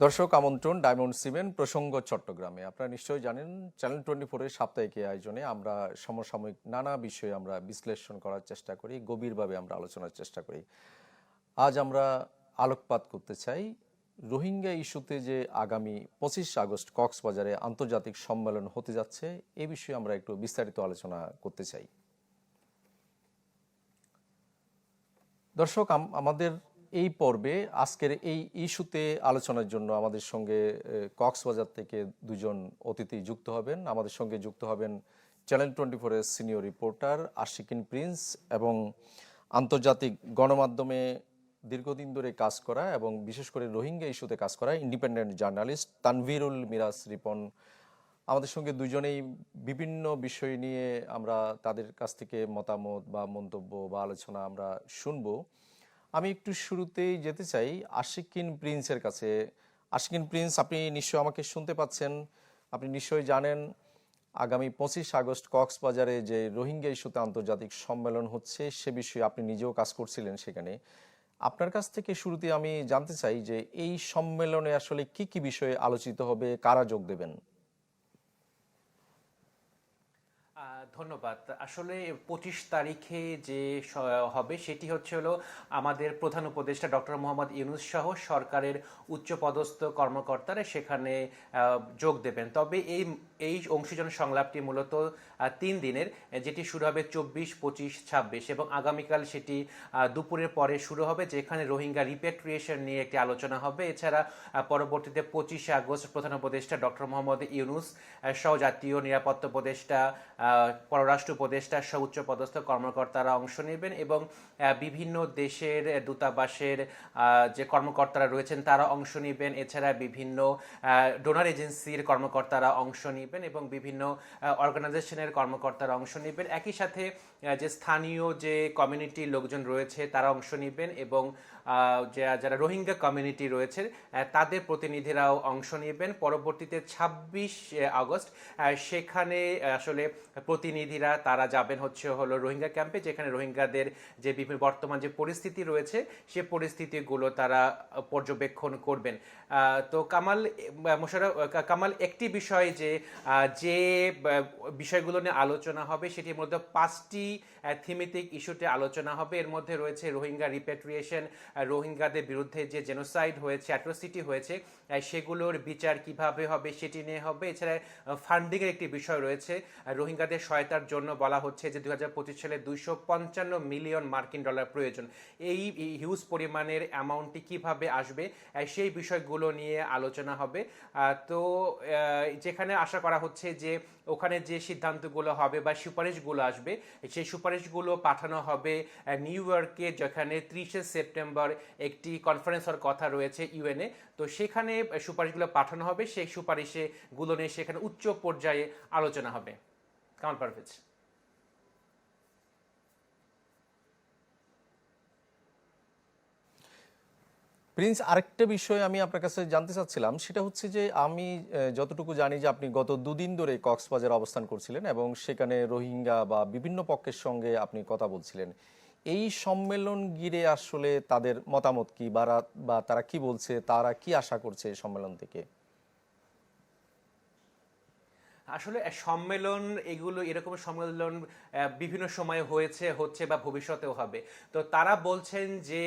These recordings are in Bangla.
দর্শক, আমন্ত্রণ, ডায়মন্ড সিমেন্ট, প্রসঙ্গ, চট্টগ্রামে। আপনারা নিশ্চয়ই জানেন, চ্যানেল টোয়েন্টি ফোরের সাপ্তাহিক আয়োজনে আমরা সমসাময়িক নানা বিষয়ে আমরা বিশ্লেষণ করার চেষ্টা করি, গভীরভাবে আমরা আলোচনার চেষ্টা করি। আজ আমরা আলোকপাত করতে চাই রোহিঙ্গা ইস্যুতে যে আগামী পঁচিশ আগস্ট কক্সবাজারে আন্তর্জাতিক সম্মেলন হতে যাচ্ছে, এ বিষয়ে আমরা একটু বিস্তারিত আলোচনা করতে চাই। দর্শক, আম- আমাদের এই পর্বে আজকের এই ইস্যুতে আলোচনার জন্য আমাদের সঙ্গে কক্সবাজার থেকে দুজন অতিথি যুক্ত হবেন। আমাদের সঙ্গে যুক্ত হবেন চ্যানেল টোয়েন্টি ফোরের সিনিয়র রিপোর্টার আশিকিন প্রিন্স এবং আন্তর্জাতিক গণমাধ্যমে দীর্ঘদিন ধরে কাজ করা এবং বিশেষ করে রোহিঙ্গা ইস্যুতে কাজ করা ইন্ডিপেন্ডেন্ট জার্নালিস্ট তানভিরুল মিরাজ রিপন। আমাদের সঙ্গে দুজনেই বিভিন্ন বিষয় নিয়ে আমরা তাদের কাছ থেকে মতামত বা মন্তব্য বা আলোচনা আমরা শুনব। আমি একটু শুরুতেই যেতে চাই আশিকিন প্রিন্সের কাছে। আশিকিন প্রিন্স, আপনি নিশ্চয়ই আমাকে শুনতে পাচ্ছেন। আপনি নিশ্চয়ই জানেন, আগামী পঁচিশ আগস্ট কক্সবাজারে যে রোহিঙ্গা ইস্যুতে আন্তর্জাতিক সম্মেলন হচ্ছে, সে বিষয়ে আপনি নিজেও কাজ করছিলেন সেখানে। আপনার কাছ থেকে শুরুতে আমি জানতে চাই যে এই সম্মেলনে আসলে কি কি বিষয়ে আলোচিত হবে, কারা যোগ দেবেন? ধন্যবাদ। আসলে পঁচিশ তারিখে যে হবে সেটি হচ্ছে হলো আমাদের প্রধান উপদেষ্টা ডক্টর মোহাম্মদ ইউনুস সহ সরকারের উচ্চপদস্থ কর্মকর্তারা সেখানে যোগ দেবেন। তবে এই এই অংশীজন সংলাপটি মূলত তিন দিনের, যেটি শুরু হবে চব্বিশ, পঁচিশ, ছাব্বিশ এবং আগামীকাল সেটি দুপুরের পরে শুরু হবে যেখানে রোহিঙ্গা রিপেট্রিয়েশন নিয়ে একটি আলোচনা হবে। এছাড়া পরবর্তীতে পঁচিশে আগস্ট প্রধান উপদেষ্টা ডক্টর মোহাম্মদ ইউনুস সহ জাতীয় নিরাপত্তা উপদেষ্টা পররাষ্ট্র উপদেষ্টা সহ উচ্চ পদস্থ কর্মকর্তারা অংশ নেবেন এবং বিভিন্ন দেশের দূতাবাসের যে কর্মকর্তারা রয়েছেন তারা অংশ নেবেন। এছাড়া বিভিন্ন ডোনার এজেন্সির কর্মকর্তারা অংশ নেবেন এবং বিভিন্ন অর্গানাইজেশনের কর্মকর্তারা অংশ নেবেন। একই সাথে যে স্থানীয় যে কমিউনিটির লোকজন রয়েছে তারা অংশ নেবেন এবং যারা রোহিঙ্গা কমিউনিটি রয়েছে তাদের প্রতিনিধিরাও অংশ নেবেন। পরবর্তীতে ছাব্বিশ আগস্ট সেখানে আসলে প্রতিনিধিরা, তারা যাবেন হচ্ছে হলো রোহিঙ্গা ক্যাম্পে যেখানে রোহিঙ্গাদের যে বিভিন্ন বর্তমান যে পরিস্থিতি রয়েছে, সে পরিস্থিতিগুলো তারা পর্যবেক্ষণ করবেন। তো কামাল মোশারফ কামাল, একটি বিষয় যে যে বিষয়গুলো নিয়ে আলোচনা হবে, সেটির মধ্যে পাঁচটি থিমেটিক ইস্যুতে আলোচনা হবে। এর মধ্যে রয়েছে রোহিঙ্গা রিপেট্রিয়েশন রোহিঙ্গাদের বিরুদ্ধে যে জেনোসাইড হয়েছে অ্যাট্রোসিটি হয়েছে সেগুলোর বিচার কীভাবে হবে সেটি নিয়ে হবে? এছাড়া ফান্ডিংয়ের একটি বিষয় রয়েছে। রোহিঙ্গাদের সহায়তার জন্য বলা হচ্ছে যে দু হাজার পঁচিশ সালে দুইশো পঞ্চান্ন মিলিয়ন মার্কিন ডলার প্রয়োজন। এই হিউজ পরিমাণের অ্যামাউন্টটি কীভাবে আসবে? সেই বিষয়গুলো নিয়ে আলোচনা হবে। তো যেখানে আশা করা হচ্ছে যে ওখানে যে সিদ্ধান্তগুলো হবে বা সুপারিশগুলো আসবে, সেই সুপারিশগুলো পাঠানো হবে নিউ ইয়র্কে যেখানে ত্রিশে সেপ্টেম্বর একটি কনফারেন্স হওয়ার কথা রয়েছে ইউএনএ তো সেখানে সুপারিশগুলো পাঠানো হবে, সেই সুপারিশে গুলো নিয়ে সেখানে উচ্চ পর্যায়ে আলোচনা হবে। কামাল পারভেজ প্রিন্স, আরেকটা বিষয় আমি আপনার কাছে জানতে চাচ্ছিলাম, সেটা হচ্ছে যে আমি যতটুকু জানি যে আপনি গত দুদিন ধরে কক্সবাজার অবস্থান করছিলেন এবং সেখানে রোহিঙ্গা বা বিভিন্ন পক্ষের সঙ্গে আপনি কথা বলছিলেন। এই সম্মেলন গিরে আসলে তাদের মতামত কি বা তারা কি বলছে, তারা কি আশা করছে এই সম্মেলন থেকে? আসলে সম্মেলন এগুলো, এরকম সম্মেলন বিভিন্ন সময়ে হয়েছে, হচ্ছে বা ভবিষ্যতেও হবে। তো তারা বলছেন যে,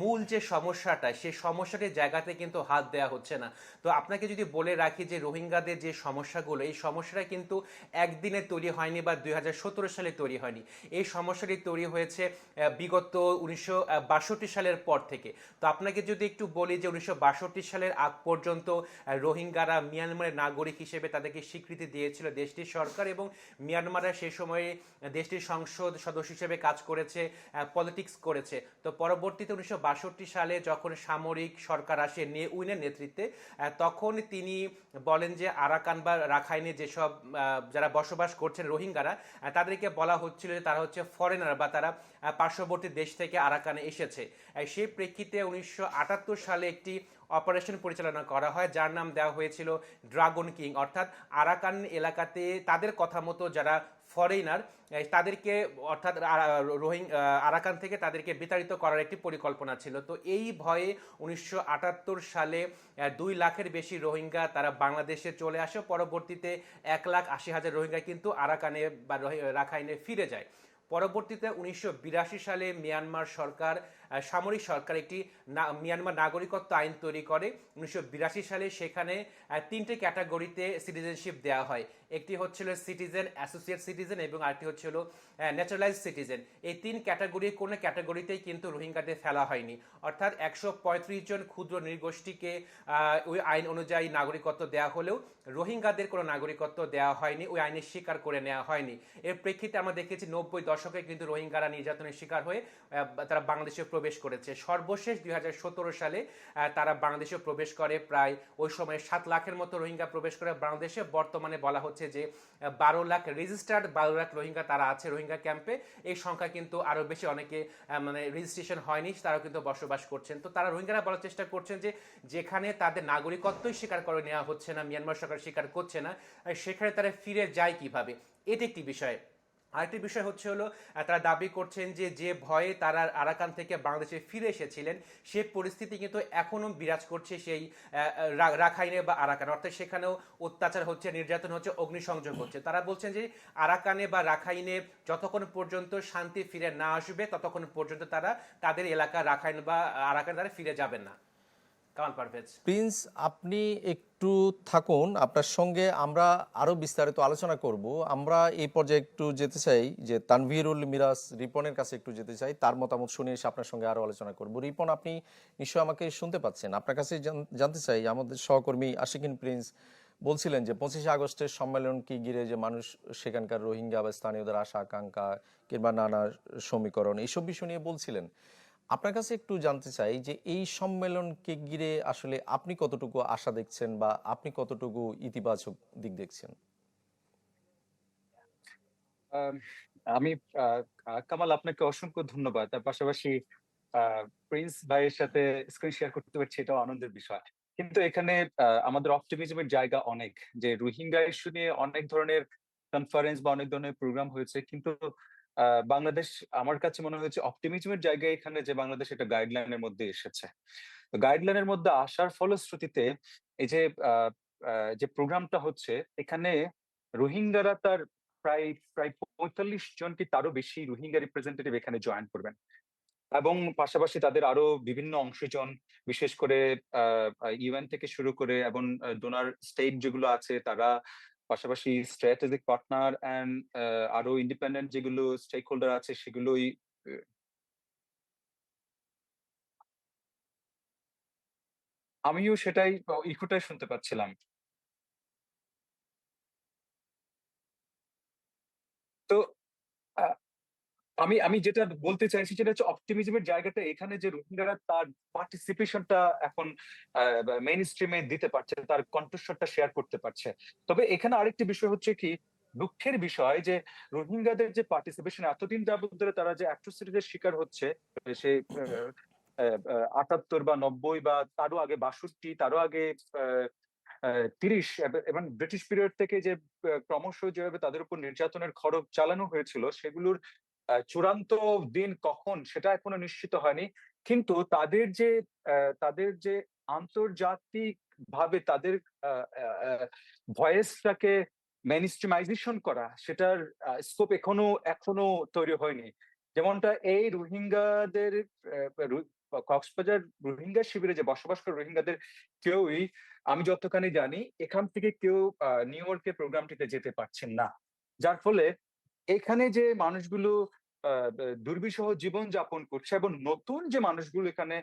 মূল যে সমস্যাটা সেই সমস্যাটির জায়গাতে কিন্তু হাত দেওয়া হচ্ছে না। তো আপনাকে যদি বলে রাখি যে, রোহিঙ্গাদের যে সমস্যাগুলো, এই সমস্যাটা কিন্তু একদিনে তৈরি হয়নি বা দুই হাজার সতেরো সালে তৈরি হয়নি। এই সমস্যাটি তৈরি হয়েছে বিগত উনিশশো বাষট্টি সালের পর থেকে। তো আপনাকে যদি একটু বলি যে, উনিশশো বাষট্টি সালের আগ পর্যন্ত রোহিঙ্গারা মিয়ানমারের নাগরিক হিসেবে তাদেরকে স্বীকৃতি দিয়েছিল দেশটির সরকার এবং মিয়ানমারের সেই সময়ে দেশটির সংসদ সদস্য হিসেবে কাজ করেছে পলিটিক্স করেছে। তো পরবর্তীতে উনিশশো সালে যখন সামরিক সরকার আসে নিয়ে উইনের নেতৃত্বে তখন তিনি বলেন যে আরাকান বা রাখাইনে যেসব যারা বসবাস করছেন রোহিঙ্গারা তাদেরকে বলা হচ্ছিল যে তারা হচ্ছে ফরেনার বা তারা পার্শ্ববর্তী দেশ থেকে আরাকানে এসেছে। সেই প্রেক্ষিতে উনিশশো আটাত্তর সালে একটি অপারেশন পরিচালনা করা হয়, যার নাম দেওয়া হয়েছিল ড্রাগন কিং। অর্থাৎ আরাকান এলাকাতে তাদের কথা মতো যারা ফরেনার তাদেরকে, অর্থাৎ রোহিং আরাকান থেকে তাদেরকে বিতাড়িত করার একটি পরিকল্পনা ছিল। তো এই ভয়ে উনিশশো আটাত্তর সালে দুই লাখের বেশি রোহিঙ্গা তারা বাংলাদেশে চলে আসে। পরবর্তীতে এক লাখ আশি হাজার রোহিঙ্গা কিন্তু আরাকানে বা রাখাইনে ফিরে যায়। পরবর্তীতে উনিশশো বিরাশি সালে মিয়ানমার সরকার সামরিক সরকার একটি মিয়ানমার নাগরিকত্ব আইন তৈরি করে। উনিশশো বিরাশি সালে সেখানে তিনটে ক্যাটাগরিতে সিটিজেনশিপ দেওয়া হয়। একটি হচ্ছিল সিটিজেন, অ্যাসোসিয়েট সিটিজেন এবং আরেকটি হচ্ছিল ন্যাচারালাইজ সিটিজেন। এই তিন ক্যাটাগরির কোনো ক্যাটাগরিতেই কিন্তু রোহিঙ্গাদের ফেলা হয়নি। অর্থাৎ একশো পঁয়ত্রিশ জন ক্ষুদ্র নৃগোষ্ঠীকে ওই আইন অনুযায়ী নাগরিকত্ব দেওয়া হলেও রোহিঙ্গাদের কোনো নাগরিকত্ব দেওয়া হয়নি, ওই আইনের স্বীকার করে নেওয়া হয়নি। এর প্রেক্ষিতে আমরা দেখেছি নব্বই দশকে কিন্তু রোহিঙ্গারা নির্যাতনের শিকার হয়ে তারা বাংলাদেশে প্রবেশ করেছে। সর্বশেষ দুই হাজার সতেরো সালে তারা বাংলাদেশে প্রবেশ করে প্রায় ওই সময় সাত লাখের মতো রোহিঙ্গা প্রবেশ করে বাংলাদেশে। বর্তমানে বলা হচ্ছে যে বারো লাখ রেজিস্টার্ড বারো লাখ রোহিঙ্গা তারা আছে রোহিঙ্গা ক্যাম্পে এই সংখ্যা কিন্তু আরও বেশি অনেকে মানে রেজিস্ট্রেশন হয়নি, তারাও কিন্তু বসবাস করছেন। তো তারা রোহিঙ্গারা বলার চেষ্টা করছেন যে, যেখানে তাদের নাগরিকত্বই স্বীকার করে নেওয়া হচ্ছে না, মিয়ানমার সরকার স্বীকার করছে না সেখানে তারা ফিরে যায় কীভাবে? এটি একটি বিষয়। আরেকটি বিষয় হচ্ছে হলো তারা দাবি করছেন যে যে ভয়ে তারা আরাকান থেকে বাংলাদেশে ফিরে এসেছিলেন, সে পরিস্থিতি কিন্তু এখনও বিরাজ করছে সেই রাখাইনে বা আরাকান। অর্থাৎ সেখানেও অত্যাচার হচ্ছে, নির্যাতন হচ্ছে, অগ্নিসংযোগ হচ্ছে। তারা বলছেন যে, আরাকানে বা রাখাইনে যতক্ষণ পর্যন্ত শান্তি ফিরে না আসবে, ততক্ষণ পর্যন্ত তারা, তাদের এলাকা রাখাইন বা আরাকান তারা ফিরে যাবেন না। প্রিন্স আপনি একটু থাকুন, আপনার সঙ্গে আমরা আরও বিস্তারিত আলোচনা করব। আমরা এই পর্যায়ে একটু যেতে চাই যে তানভিরুল মিরাজ রিপনের কাছে একটু যেতে চাই, তার মতামত শুনে এসে আপনার সঙ্গে আরও আলোচনা করব। রিপন, আপনি নিশ্চয়ই আমাকে শুনতে পাচ্ছেন। আপনার কাছে জানতে চাই, আমাদের সহকর্মী আশিকিন প্রিন্স বলছিলেন যে পঁচিশে আগস্টের সম্মেলনকে ঘিরে যে মানুষ সেখানকার রোহিঙ্গা বা স্থানীয়দের আশা, আকাঙ্ক্ষা কিংবা নানা সমীকরণ, এইসব বিষয় নিয়ে বলছিলেন। আপনার কাছে একটু জানতে চাই যে এই সম্মেলনকে ঘিরে আসলে আপনি কতটুকু আশা দেখছেন বা আপনি কতটুকু ইতিবাচক দিক দেখছেন? আম, কামাল আপনাকে অসংখ্য ধন্যবাদ। তার পাশাপাশি প্রিন্স ভাইয়ের সাথে স্ক্রিন শেয়ার করতে পারছি এটাও আনন্দের বিষয়। কিন্তু এখানে আমাদের অপটিমিজমের জায়গা অনেক। যে রোহিঙ্গা ইস্যু নিয়ে অনেক ধরনের কনফারেন্স বা অনেক ধরনের প্রোগ্রাম হয়েছে কিন্তু বাংলাদেশ আমার কাছে মনে হয়েছে অপটিমিজমের জায়গায় এখানে যে বাংলাদেশ এটা গাইডলাইনের মধ্যে এসেছে। গাইডলাইনের মধ্যে আসার ফলশ্রুতিতে এই যে যে প্রোগ্রামটা হচ্ছে, এখানে রোহিঙ্গারা তার প্রায় প্রায় পঁয়তাল্লিশ জন কি তারও বেশি রোহিঙ্গা রিপ্রেজেন্টেটিভ এখানে জয়েন করবেন। এবং পাশাপাশি তাদের আরও বিভিন্ন অংশজন বিশেষ করে ইউএন থেকে শুরু করে এবং ডোনার স্টেট যেগুলো আছে, তারা পাশাপাশি স্ট্র্যাটেজিক পার্টনার অ্যান্ড আরও ইন্ডিপেন্ডেন্ট যেগুলো স্টেক হোল্ডার আছে সেগুলোই আমিও সেটাই ইকোটাই শুনতে পাচ্ছিলাম। তো আমি আমি যেটা বলতে চাইছি সেটা হচ্ছে অপটিমিজমের জায়গাটা এখানে যে রোহিঙ্গারা তার পার্টিসিপেশনটা এখন মেইন স্ট্রিমে দিতে পারছে, তার কণ্ঠস্বরটা শেয়ার করতে পারছে। তবে এখানে আরেকটি বিষয় হচ্ছে কি, দুঃখের বিষয় যে রোহিঙ্গাদের যে পার্টিসিপেশন এতদিন যাবত ধরে তারা যে অ্যাট্রোসিটিদের শিকার হচ্ছে, সে আটাত্তর বা নব্বই বা তারও আগে বাষট্টি, তারও আগে তিরিশ, এবং ব্রিটিশ পিরিয়ড থেকে যে ক্রমশ যেভাবে তাদের উপর নির্যাতনের খড়গ চালানো হয়েছিল, সেগুলোর চূড়ান্ত দিন কখন সেটা এখনও নিশ্চিত হয়নি। কিন্তু তাদের যে তাদের যে আন্তর্জাতিক ভাবে তাদের ভয়েসটাকে মেনস্ট্রিমাইজেশন করা সেটার স্কোপ এখনও এখনও তৈরি হয়নি। যেমনটা এই রোহিঙ্গাদের কক্সবাজার রোহিঙ্গা শিবিরে যে বসবাস করে রোহিঙ্গাদের কেউই, আমি যতখানি জানি এখান থেকে কেউ নিউ ইয়র্কে প্রোগ্রামটিতে যেতে পারছেন না। যার ফলে এখানে যে মানুষগুলো দুর্বিষহ জীবন যাপন করছে এবং নতুন যে মানুষগুলো এখানে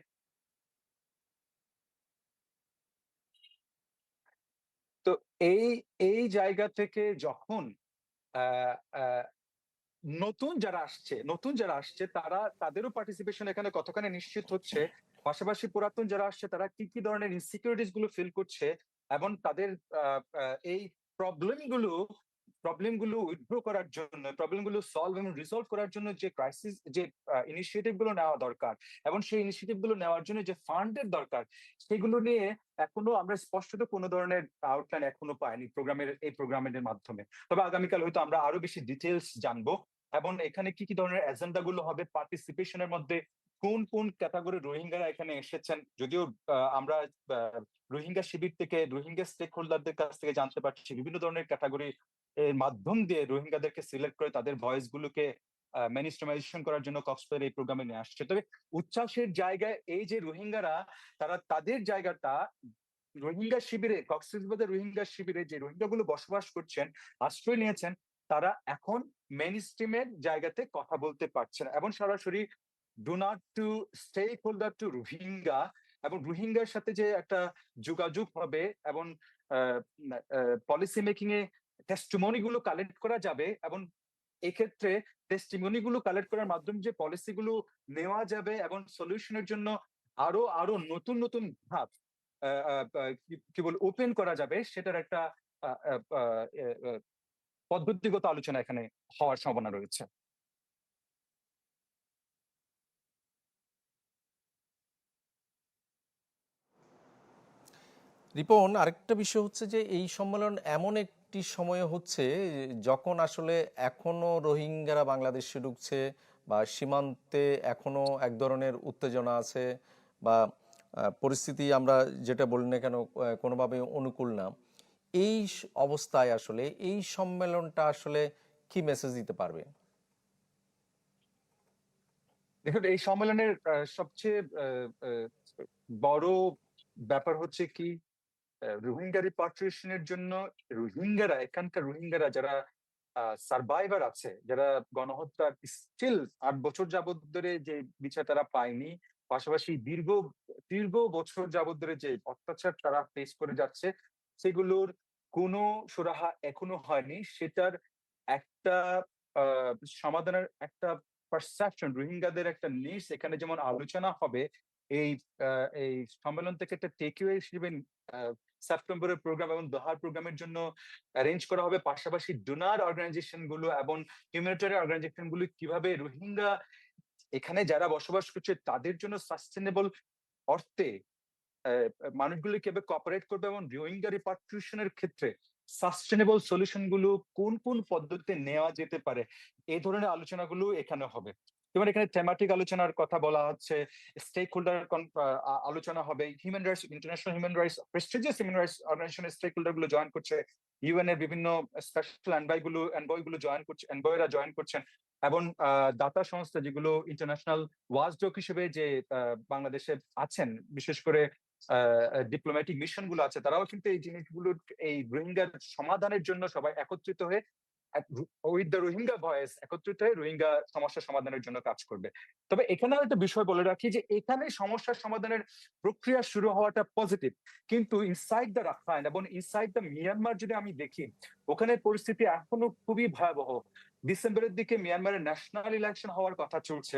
তো এই এই জায়গা থেকে যখন নতুন যারা আসছে, নতুন যারা আসছে তারা, তাদেরও পার্টিসিপেশন এখানে কতখানি নিশ্চিত হচ্ছে? পাশাপাশি পুরাতন যারা আসছে তারা কি কি ধরনের ইনসিকিউরিটিসগুলো ফিল করছে? এবং তাদের এই প্রবলেমগুলো প্রবলেমগুলো উইথড্র করার জন্য প্রবলেমগুলো সলভ এবং রিজলভ করার জন্য যে ক্রাইসিস যে ইনিশিয়েটিভগুলো নেওয়া দরকার এবং সেই ইনিশিয়েটিভগুলো নেওয়ার জন্য যে ফান্ডের দরকার, সেগুলো নিয়ে এখনও আমরা স্পষ্টত কোনো ধরনের আউটলাইন এখনও পাইনি প্রোগ্রামের এই প্রোগ্রামের মাধ্যমে। তবে আগামীকাল হয়তো আমরা আরও বেশি ডিটেলস জানব এবং এখানে কি কি ধরনের এজেন্ডা গুলো হবে পার্টিসিপেশনের মধ্যে কোন কোন ক্যাটাগরি রোহিঙ্গারা এখানে এসেছেন, যদিও আমরা রোহিঙ্গা শিবির থেকে, রোহিঙ্গা স্টেক হোল্ডারদের কাছ থেকে জানতে পারছি বিভিন্ন ধরনের ক্যাটাগরি এর মাধ্যম দিয়ে রোহিঙ্গাদেরকে সিলেক্ট করে তাদের ভয়েস গুলোকে ম্যানিস্ট্রামাইজেশন করার জন্য কক্সবাজার এই প্রোগ্রামে নিয়ে আসছে। তবে উচ্ছ্বাসের জায়গায় এই যে রোহিঙ্গারা, তারা তাদের জায়গাটা রোহিঙ্গা শিবিরে কক্সবাজার রোহিঙ্গা শিবিরে যে রোহিঙ্গা গুলো বসবাস করছেন, আশ্রয় নিয়েছেন, তারা এখন মেন স্ট্রিমের জায়গাতে কথা বলতে পারছেন এবং সরাসরি do not to stake holder to Rohingya এবং রোহিঙ্গার সাথে যে একটা যোগাযোগ হবে এবং পলিসি মেকিং এ টেস্টিমনি গুলো কালেক্ট করা যাবে এবং এক্ষেত্রে টেস্টিমনি গুলো কালেক্ট করার মাধ্যমে যে পলিসি গুলো নেওয়া যাবে এবং সলিউশনের জন্য আরও আরও নতুন নতুন আহ, কি- বল ওপেন করা যাবে সেটার একটা পদ্ধতিগত আলোচনা এখানে হওয়ার সম্ভাবনা রয়েছে। রিপন আরেকটা বিষয় হচ্ছে যে এই সম্মেলন এমন একটি সময়ে হচ্ছে যখন আসলে এখনও রোহিঙ্গারা বাংলাদেশে ঢুকছে বা সীমান্তে এখনও এক ধরনের উত্তেজনা আছে বা পরিস্থিতি আমরা যেটা বলি না কেন কোনোভাবে অনুকূল না, এই অবস্থায় আসলে এই সম্মেলনটা আসলে কি মেসেজ দিতে পারবে? দেখুন, এই সম্মেলনের সবচেয়ে বড় ব্যাপার হচ্ছে কি রোহিঙ্গা রিপাট্রিয়েশনের জন্য রোহিঙ্গারা, এখানকার রোহিঙ্গারা যারা সার্ভাইভার আছে, যারা গণহত্যার স্টিল আট বছর যাবত ধরে যে বিচার তারা পায়নি, পাশাপাশি দীর্ঘ দীর্ঘ বছর যাবত ধরে যে অত্যাচার তারা ফেস করে যাচ্ছে, সেগুলোর কোনো সুরাহা এখনও হয়নি। সেটার একটা সমাধানের একটা পারসেপশন রোহিঙ্গাদের একটা নিডস এখানে যেমন আলোচনা হবে, এই এই সম্মেলন থেকে একটা টেকওয়ে হিসেবে সেপ্টেম্বরের প্রোগ্রাম এবং দোহার প্রোগ্রামের জন্য অ্যারেঞ্জ করা হবে। পাশাপাশি ডোনার অর্গানাইজেশনগুলো এবং হিউম্যানিটারিয়ান অর্গানাইজেশনগুলো কীভাবে রোহিঙ্গা এখানে যারা বসবাস করছে তাদের জন্য সাস্টেনেবল অর্থে মানুষগুলো কীভাবে কোঅপারেট করবে এবং রোহিঙ্গা রিপাট্রিয়েশনের ক্ষেত্রে সাস্টেনেবল সলিউশনগুলো কোন কোন পদ্ধতিতে নেওয়া যেতে পারে এই ধরনের আলোচনাগুলো এখানে হবে। যেমন এখানে থেমাটিক আলোচনার কথা বলা হচ্ছে স্টেক হোল্ডার আলোচনা হবে human rights international human rights prestigious human rights অর্গানাইজেশনের স্টেক হোল্ডারগুলো জয়েন করছে ইউএন এর বিভিন্ন স্পেশাল এনবয়গুলো এনবয়গুলো জয়েন করছে এনবয়রা জয়েন করছেন, এবং দাতা সংস্থা যেগুলো ইন্টারন্যাশনাল ওয়াচডগ হিসেবে যে বাংলাদেশে আছেন, বিশেষ করে ডিপ্লোম্যাটিক মিশনগুলো আছে, তারাও কিন্তু এই জিনিসগুলোর, এই রোহিঙ্গার সমাধানের জন্য সবাই একত্রিত হয়ে উইথ দ্য রোহিঙ্গা ভয়েস একত্রিত হয়ে রোহিঙ্গা সমস্যা সমাধানের জন্য কাজ করবে। তবে এখানে একটা বিষয় বলে রাখি যে এখানে সমস্যা সমাধানের প্রক্রিয়া শুরু হওয়াটা পজিটিভ কিন্তু ইনসাইড দ্য রাখাইন এবং ইনসাইড দ্য মিয়ানমার যদি আমি দেখি, ওখানে পরিস্থিতি এখনও খুবই ভয়াবহ। ডিসেম্বরের দিকে মিয়ানমারের ন্যাশনাল ইলেকশন হওয়ার কথা চলছে,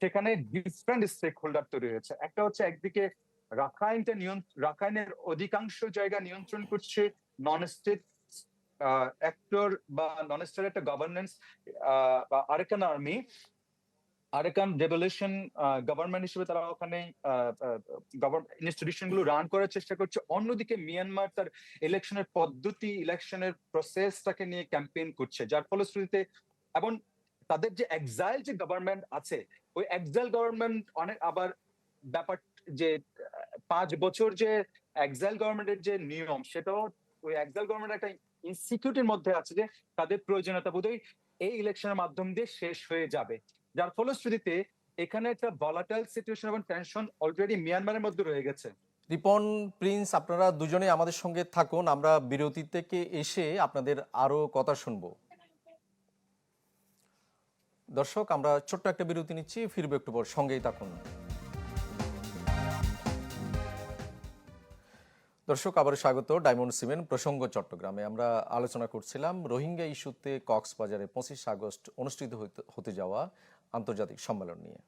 সেখানে ডিফারেন্ট স্টেক হোল্ডার তৈরি হয়েছে। একটা হচ্ছে একদিকে রাখাইনটা নিয়ন্ত্রণ রাখাইনের অধিকাংশ জায়গা নিয়ন্ত্রণ করছে নন স্টেট অ্যাক্টর বা নন একটা governance Arakan army Arakan revolution government হিসেবে তারা ওখানে ইনস্টিটিউশনগুলো রান করার চেষ্টা করছে। অন্যদিকে মিয়ানমার তার ইলেকশনের পদ্ধতি ইলেকশনের প্রসেসটাকে নিয়ে ক্যাম্পেইন করছে। যার ফলশ্রুতিতে এবং তাদের যে এক্সাইল যে গভর্নমেন্ট আছে, ওই এক্সাইল গভর্নমেন্ট অনেক আবার ব্যাপার যে পাঁচ বছর যে এক্সাইল গভর্নমেন্টের যে নিয়ম, সেটাও ওই এক্সাইল গভর্নমেন্ট একটা ইনসিকিউরিটির মধ্যে আছে যে তাদের প্রয়োজনীয়তা বোধহয় এই ইলেকশনের মাধ্যম দিয়ে শেষ হয়ে যাবে। যার ফলশ্রুতিতে এখানে একটা ভলাটাইল সিচুয়েশন এবং টেনশন অলরেডি মিয়ানমারের মধ্যে রয়ে গেছে। রিপন, প্রিন্স, আপনারা দুজনে আমাদের সঙ্গে থাকুন, আমরা বিরতি থেকে এসে আপনাদের আরও কথা শুনব। দর্শক, আমরা ছোট্ট একটা বিরতি নিচ্ছি, ফিরবো একটু পর, সঙ্গেই থাকুন। দর্শক আবার স্বাগত ডায়মন্ড সিমেন্ট প্রসঙ্গ চট্টগ্রামে। আমরা আলোচনা করছিলাম রোহিঙ্গা ইস্যুতে কক্সবাজারে পঁচিশ আগস্ট অনুষ্ঠিত হতে যাওয়া আন্তর্জাতিক সম্মেলন নিয়ে।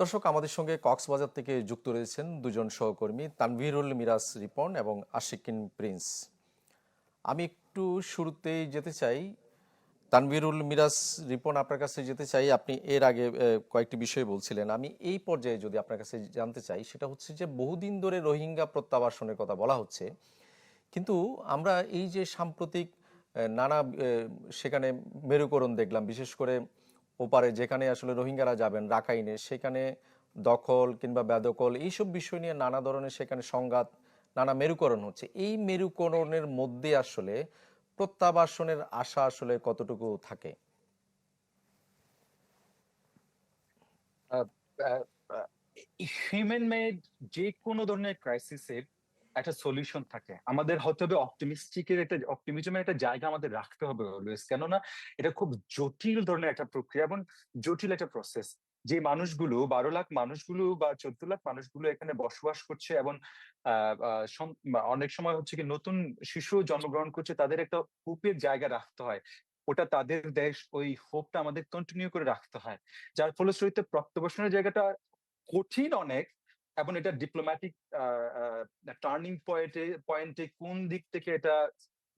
দর্শক, আমাদের সঙ্গে কক্সবাজার থেকে যুক্ত রয়েছেন দুজন সহকর্মী, তানভিরুল মিরাজ রিপন এবং আশিকিন প্রিন্স। আমি একটু শুরুতেই যেতে চাই তানভীরুল মিরাজ রিপন, আপনার কাছে যেতে চাই। আপনি এর আগে কয়েকটি বিষয় বলছিলেন। আমি এই পর্যায়ে যদি আপনার কাছে জানতে চাই, সেটা হচ্ছে যে বহুদিন ধরে রোহিঙ্গা প্রত্যাবাসনের কথা বলা হচ্ছে। কিন্তু আমরা এই যে সাম্প্রতিক নানা সেখানে মেরুকরণ দেখলাম, বিশেষ করে ওপারে যেখানে আসলে রোহিঙ্গারা যাবেন, রাখাইনে, সেখানে দখল কিংবা বেদখল, এইসব বিষয় নিয়ে নানা ধরনের সেখানে সংঘাত, নানা মেরুকরণ হচ্ছে। এই মেরুকরণের মধ্যে আসলে প্রত্যাবাসনের আশা আসলে কতটুকু থাকে? হিউম্যান মেড যে কোনো ধরনের ক্রাইসিসের একটা সলিউশন থাকে। আমাদের হতে হবে অপটিমিস্টিকের একটা অপটিমিজমের একটা জায়গা আমাদের রাখতে হবে অলওয়েজ কেননা এটা খুব জটিল ধরনের একটা প্রক্রিয়া এবং জটিল একটা প্রসেস যে মানুষগুলো, বারো লাখ মানুষগুলো বা চোদ্দ লাখ মানুষগুলো এখানে বসবাস করছে এবং অনেক সময় হচ্ছে কি নতুন শিশু জন্মগ্রহণ করছে, তাদের একটা হোপের জায়গা রাখতে হয়। ওটা তাদের দেশ, ওই হোপটা আমাদের কন্টিনিউ করে রাখতে হয়। যার ফলশ্রুতিতে প্রত্যাবাসনের জায়গাটা কঠিন অনেক এবং এটা ডিপ্লোম্যাটিক টার্নিং পয়েন্টে পয়েন্টে কোন দিক থেকে এটা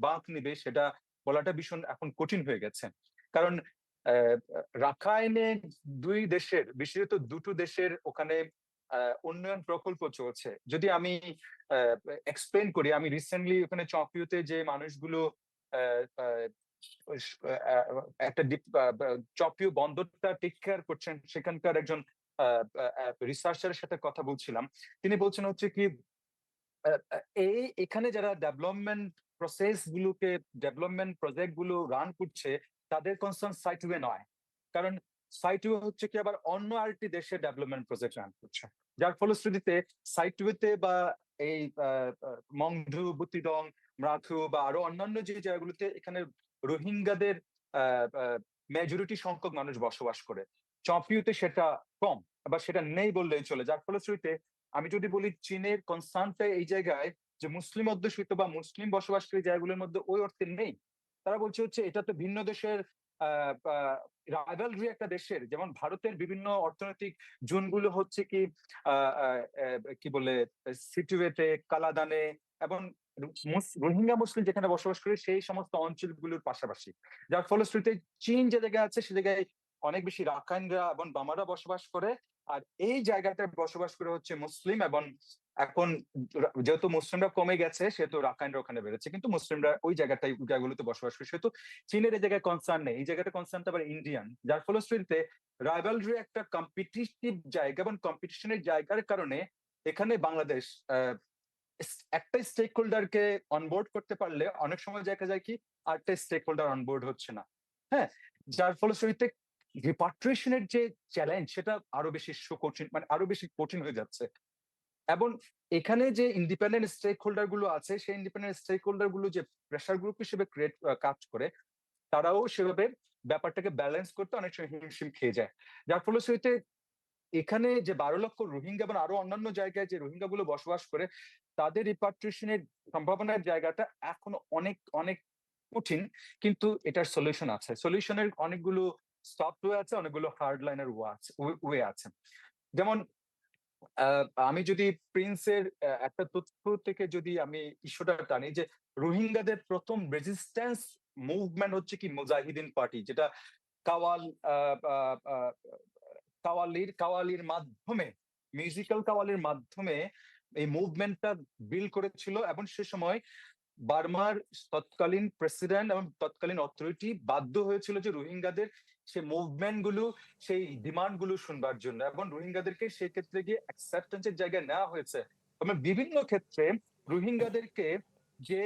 বাঁক নিবে, সেটা বলাটা ভীষণ এখন কঠিন হয়ে গেছে। কারণ রাখাইনে দুই দেশের, বিশেষত দুটো দেশের ওখানে উন্নয়ন প্রকল্প চলছে। যদি আমি এক্সপ্লেন করি, আমি রিসেন্টলি ওখানে চপিওতে যে মানুষগুলো একটা চপিও বন্দরটা টেক কেয়ার করছেন, সেখানকার একজন রিসার্চারের সাথে কথা বলছিলাম। তিনি বলছেন হচ্ছে কি এই এখানে যারা ডেভেলপমেন্ট প্রসেস গুলোকে ডেভেলপমেন্ট প্রজেক্টগুলো রান করছে তাদের কনসার্ন সাইটওয়ে নয়। কারণ সাইটওয়ে হচ্ছে কি আবার অন্য আরেকটি দেশে ডেভেলপমেন্ট প্রজেক্ট রান করছে। যার ফলশ্রুতিতে সাইটওয়েতে বা এই মংডু বুতিদং মরাথু বা আরও অন্যান্য যে জায়গাগুলোতে এখানে রোহিঙ্গাদের মেজরিটি সংখ্যক মানুষ বসবাস করে। চম্পিউতে সেটা কম বা সেটা নেই বললেই চলে। যার ফলশ্রুতিতে আমি যদি বলি চীনের কনসার্নটা এই জায়গায় যে মুসলিম অধ্যুষিত বা মুসলিম বসবাসকারী জায়গাগুলোর মধ্যে ওই অর্থে নেই। তারা বলছে হচ্ছে, এটা তো ভিন্ন দেশের রাইভালরি একটা দেশের। যেমন ভারতের বিভিন্ন অর্থনৈতিক জোনগুলো হচ্ছে কি কি বলে সিটুয়েতে কালাদানে এবং রোহিঙ্গা মুসলিম যেখানে বসবাস করে, সেই সমস্ত অঞ্চলগুলোর পাশাপাশি। যার ফলশ্রুতিতে চীন যে জায়গায় আছে, সে জায়গায় অনেক বেশি রাখাইনরা এবং বামারা বসবাস করে। আর এই জায়গাটায় বসবাস করে হচ্ছে মুসলিম এবং এখন যেহেতু মুসলিমরা কমে গেছে, সেহেতু রাখাইনরা ওখানে বেড়েছে, কিন্তু মুসলিমরা ওই জায়গাটাই, জায়গাগুলোতে বসবাস করে। সেহেতু চীনের এই জায়গায় কনসার্ন নেই, এই জায়গাটা কনসার্ন আবার ইন্ডিয়ান যার ফলশ্রুতিতে রাইভালরি একটা কম্পিটিটিভ জায়গা এবং কম্পিটিশনের জায়গার কারণে এখানে বাংলাদেশ একটা স্টেক হোল্ডারকে অনবোর্ড করতে পারলে অনেক সময় দেখা যায় কি আরেকটা স্টেক হোল্ডার অনবোর্ড হচ্ছে না। হ্যাঁ যার ফলশ্রুতিতে রিপাট্রিয়েশনের যে চ্যালেঞ্জ সেটা আরও বেশি সু- কঠিন মানে আরও বেশি কঠিন হয়ে যাচ্ছে। এবং এখানে যে ইন্ডিপেন্ডেন্ট স্টেক হোল্ডারগুলো আছে, সেই ইন্ডিপেন্ডেন্ট স্টেক হোল্ডারগুলো যে প্রেশার গ্রুপ হিসেবে ক্রিয়েট কাজ করে, তারাও সেভাবে ব্যাপারটাকে ব্যালেন্স করতে অনেক সময় হিমশিম খেয়ে যায়। যার ফলশ্রুতিতে এখানে যে বারো লক্ষ রোহিঙ্গা এবং আরও অন্যান্য জায়গায় যে রোহিঙ্গা গুলো বসবাস করে, তাদের রিপাট্রিয়েশনের সম্ভাবনার জায়গাটা এখনও অনেক অনেক কঠিন, কিন্তু এটার সলিউশন আছে। সলিউশনের অনেকগুলো সফট ওয়ে আছে, অনেকগুলো হার্ড লাইনের ওয়ে আছে। যেমন আমি যদি প্রিন্সের একটা তথ্য থেকে যদি আমি ইস্যুটা টানি যে রোহিঙ্গাদের প্রথম রেজিস্ট্যান্স মুভমেন্ট হচ্ছে কি মুজাহিদিন পার্টি যেটা কাওয়াল কাওয়ালির কাওয়ালির মাধ্যমে মিউজিক্যাল কাওয়ালির মাধ্যমে এই মুভমেন্টটা বিল করেছিল এবং সে সময় বার্মার তৎকালীন প্রেসিডেন্ট এবং তৎকালীন অথরিটি বাধ্য হয়েছিল যে রোহিঙ্গাদের সে মুভমেন্টগুলো, সেই ডিমান্ডগুলো শুনবার জন্য এবং রোহিঙ্গাদেরকে সেই ক্ষেত্রে গিয়ে অ্যাকসেপ্টেন্সের জায়গায় নেওয়া হয়েছে। এবং বিভিন্ন ক্ষেত্রে রোহিঙ্গাদেরকে যে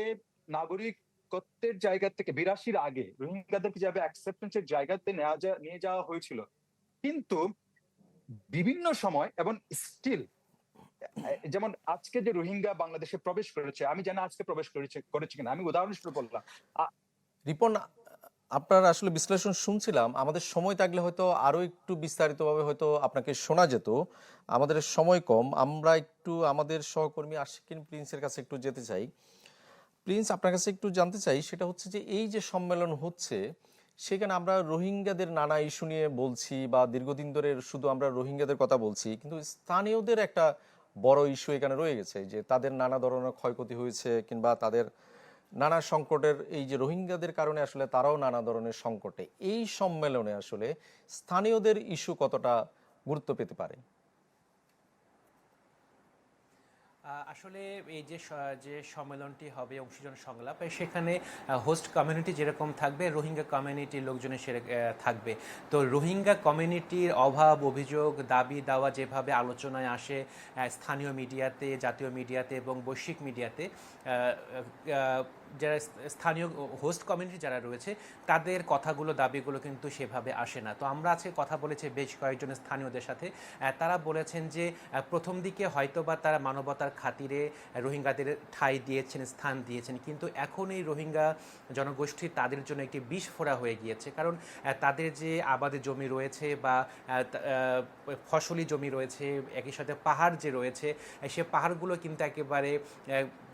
নাগরিকত্বের জায়গা থেকে, বিরাশির আগে রোহিঙ্গাদেরকে যাবে অ্যাকসেপ্টেন্সের জায়গাতে নেওয়া যা, নিয়ে যাওয়া হয়েছিল, কিন্তু বিভিন্ন সময় এবং স্টিল যেমন আজকে যে রোহিঙ্গা বাংলাদেশে প্রবেশ করেছে, আমি জানি আজকে প্রবেশ করেছে করেছে কিনা, আমি উদাহরণ হিসেবে বললাম রিপন আপনার আসলে বিশ্লেষণ শুনছিলাম, আমাদের সময় থাকলে হয়তো আরও একটু বিস্তারিতভাবে হয়তো আপনাকে শোনা যেত। আমাদের সময় কম, আমরা একটু আমাদের সহকর্মী আশিকিন প্রিন্সের কাছে একটু যেতে চাই। প্রিন্স, আপনার কাছে একটু জানতে চাই, সেটা হচ্ছে যে এই যে সম্মেলন হচ্ছে, সেখানে আমরা রোহিঙ্গাদের নানা ইস্যু নিয়ে বলছি বা দীর্ঘদিন ধরে শুধু আমরা রোহিঙ্গাদের কথা বলছি, কিন্তু স্থানীয়দের একটা বড় ইস্যু এখানে রয়ে গেছে যে তাদের নানা ধরনের ক্ষয়ক্ষতি হয়েছে কিংবা তাদের নানা সংকটের, এই যে রোহিঙ্গাদের কারণে আসলে তারাও নানা ধরনের সংকটে। এই সম্মেলনে আসলে স্থানীয়দের ইস্যু কতটা গুরুত্ব পেতে পারে? আসলে এই যে যে সম্মেলনটি হবে অংশীজন সংলাপ সেখানে হোস্ট কমিউনিটি যেরকম থাকবে, রোহিঙ্গা কমিউনিটির লোকজনের সেরে থাকবে। তো রোহিঙ্গা কমিউনিটির অভাব, অভিযোগ, দাবি, দাওয়া যেভাবে আলোচনায় আসে স্থানীয় মিডিয়াতে, জাতীয় মিডিয়াতে এবং বৈশ্বিক মিডিয়াতে যারা স্থানীয় হোস্ট কমিউনিটি যারা রয়েছে, তাদের কথাগুলো, দাবিগুলো কিন্তু সেভাবে আসে না। তো আমরা আজকে কথা বলেছি বেশ কয়েকজন স্থানীয়দের সাথে। তারা বলেছেন যে প্রথম দিকে হয়তোবা তারা মানবতার খাতিরে রোহিঙ্গাদের ঠাঁই দিয়েছেন, স্থান দিয়েছেন, কিন্তু এখন এই রোহিঙ্গা জনগোষ্ঠী তাদের জন্য একটি বিষ ফোড়া হয়ে গিয়েছে। কারণ তাদের যে আবাদে জমি রয়েছে বা ফসলি জমি রয়েছে, একই সাথে পাহাড় যে রয়েছে সে পাহাড়গুলো কিন্তু একেবারে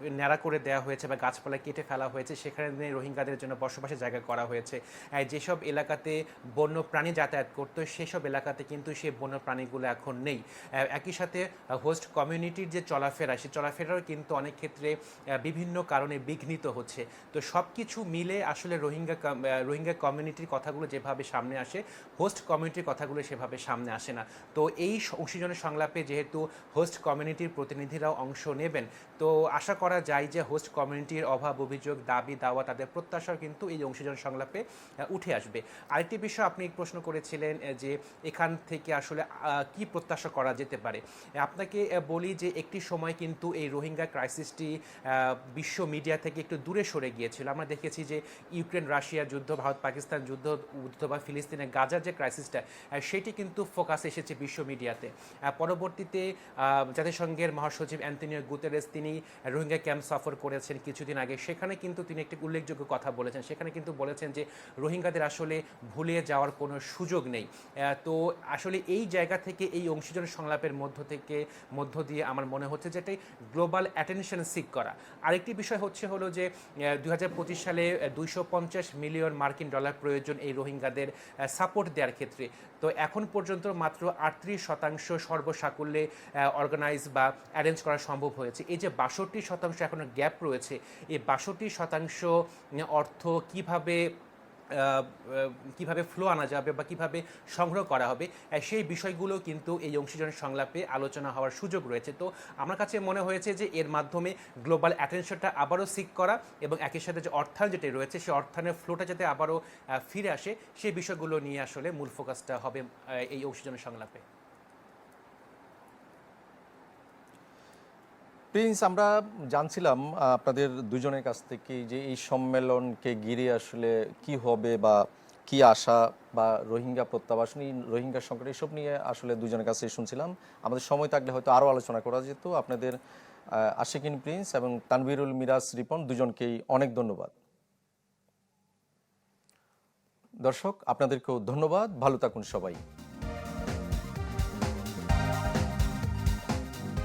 ন্যাড়া করে দেওয়া হয়েছে বা গাছপালা কেটে ফেলা হয়েছে, সেখানে রোহিঙ্গাদের জন্য বসবাসের জায়গা করা হয়েছে। যেসব এলাকাতে বন্য প্রাণী যাতায়াত করতো, সেসব এলাকাতে কিন্তু সেই বন্য প্রাণীগুলো এখন নেই। একই সাথে হোস্ট কমিউনিটির যে চলাফেরা সেই চলাফেরাও কিন্তু অনেক ক্ষেত্রে বিভিন্ন কারণে বিঘ্নিত হচ্ছে। তো সব কিছু মিলে আসলে রোহিঙ্গা রোহিঙ্গা কমিউনিটির কথাগুলো যেভাবে সামনে আসে, হোস্ট কমিউনিটির কথাগুলো সেভাবে সামনে আসে না। তো এই স- অংশীজনের সংলাপে যেহেতু হোস্ট কমিউনিটির প্রতিনিধিরাও অংশ নেবেন, তো আশা করা যায় যে হোস্ট কমিউনিটির অভাব, অভিযোগ, দাবি, দাওয়া তাদের প্রত্যাশাও কিন্তু এই অংশীজন সংলাপে উঠে আসবে। আরেকটি বিষয় আপনি প্রশ্ন করেছিলেন যে এখান থেকে আসলে কি প্রত্যাশা করা যেতে পারে? আপনাকে বলি যে একটি সময় কিন্তু এই রোহিঙ্গা ক্রাইসিসটি বিশ্ব মিডিয়া থেকে একটু দূরে সরে গিয়েছিল। আমরা দেখেছি যে ইউক্রেন, রাশিয়া যুদ্ধ, ভারত, পাকিস্তান যুদ্ধ অথবা ফিলিস্তিনের গাজার যে ক্রাইসিসটা সেটি কিন্তু ফোকাস এসেছে বিশ্ব মিডিয়াতে পরবর্তীতে জাতিসংঘের মহাসচিব অ্যান্টনিও গুতেরেস তিনি রোহিঙ্গা ক্যাম্প সফর করেছেন কিছুদিন আগে। সেখানে কিন্তু তিনি একটি উল্লেখযোগ্য কথা বলেছেন। সেখানে কিন্তু বলেছেন যে, রোহিঙ্গাদের আসলে ভুলে যাওয়ার কোনো সুযোগ নেই। তো আসলে এই জায়গা থেকে, এই অংশীজন সংলাপের মধ্য থেকে, মধ্য দিয়ে আমার মনে হচ্ছে যে এটাই গ্লোবাল অ্যাটেনশন সিক করা। আরেকটি বিষয় হচ্ছে হলো যে দু হাজার পঁচিশ সালে দুইশো পঞ্চাশ মিলিয়ন মার্কিন ডলার প্রয়োজন এই রোহিঙ্গাদের সাপোর্ট দেওয়ার ক্ষেত্রে। তো এখন পর্যন্ত মাত্র আটত্রিশ শতাংশ সর্বসাকুল্যে অর্গানাইজ বা অ্যারেঞ্জ করা সম্ভব হয়েছে। এই যে বাষট্টি শতাংশ এখনও গ্যাপ রয়েছে। এই বাষট্টি শতাংশ অর্থ কীভাবে কীভাবে ফ্লো আনা যাবে বা কীভাবে সংগ্রহ করা হবে সেই বিষয়গুলো কিন্তু এই অংশীজনের সংলাপে আলোচনা হওয়ার সুযোগ রয়েছে। তো আমার কাছে মনে হয়েছে যে এর মাধ্যমে গ্লোবাল অ্যাটেনশনটা আবারও সিক করা এবং একই সাথে যে অর্থায়ন যেটা রয়েছে, সেই অর্থায়নের ফ্লোটা যাতে আবারও ফিরে আসে, সেই বিষয়গুলো নিয়ে আসলে মূল ফোকাসটা হবে এই অংশীজনের সংলাপে। প্রিন্স, আমরা জানছিলাম আপনাদের দুজনের কাছ থেকে যে এই সম্মেলনকে ঘিরে আসলে কি হবে বা কি আশা বা রোহিঙ্গা প্রত্যাবাসন রোহিঙ্গা সংকট, এসব নিয়ে আসলে দুজনের কাছে শুনছিলাম। আমাদের সময় থাকলে হয়তো আরও আলোচনা করা যেত। আপনাদের আশিকিন প্রিন্স এবং তানবিরুল মিরাজ রিপন দুজনকেই অনেক ধন্যবাদ। দর্শক, আপনাদেরকেও ধন্যবাদ। ভালো থাকুন সবাই।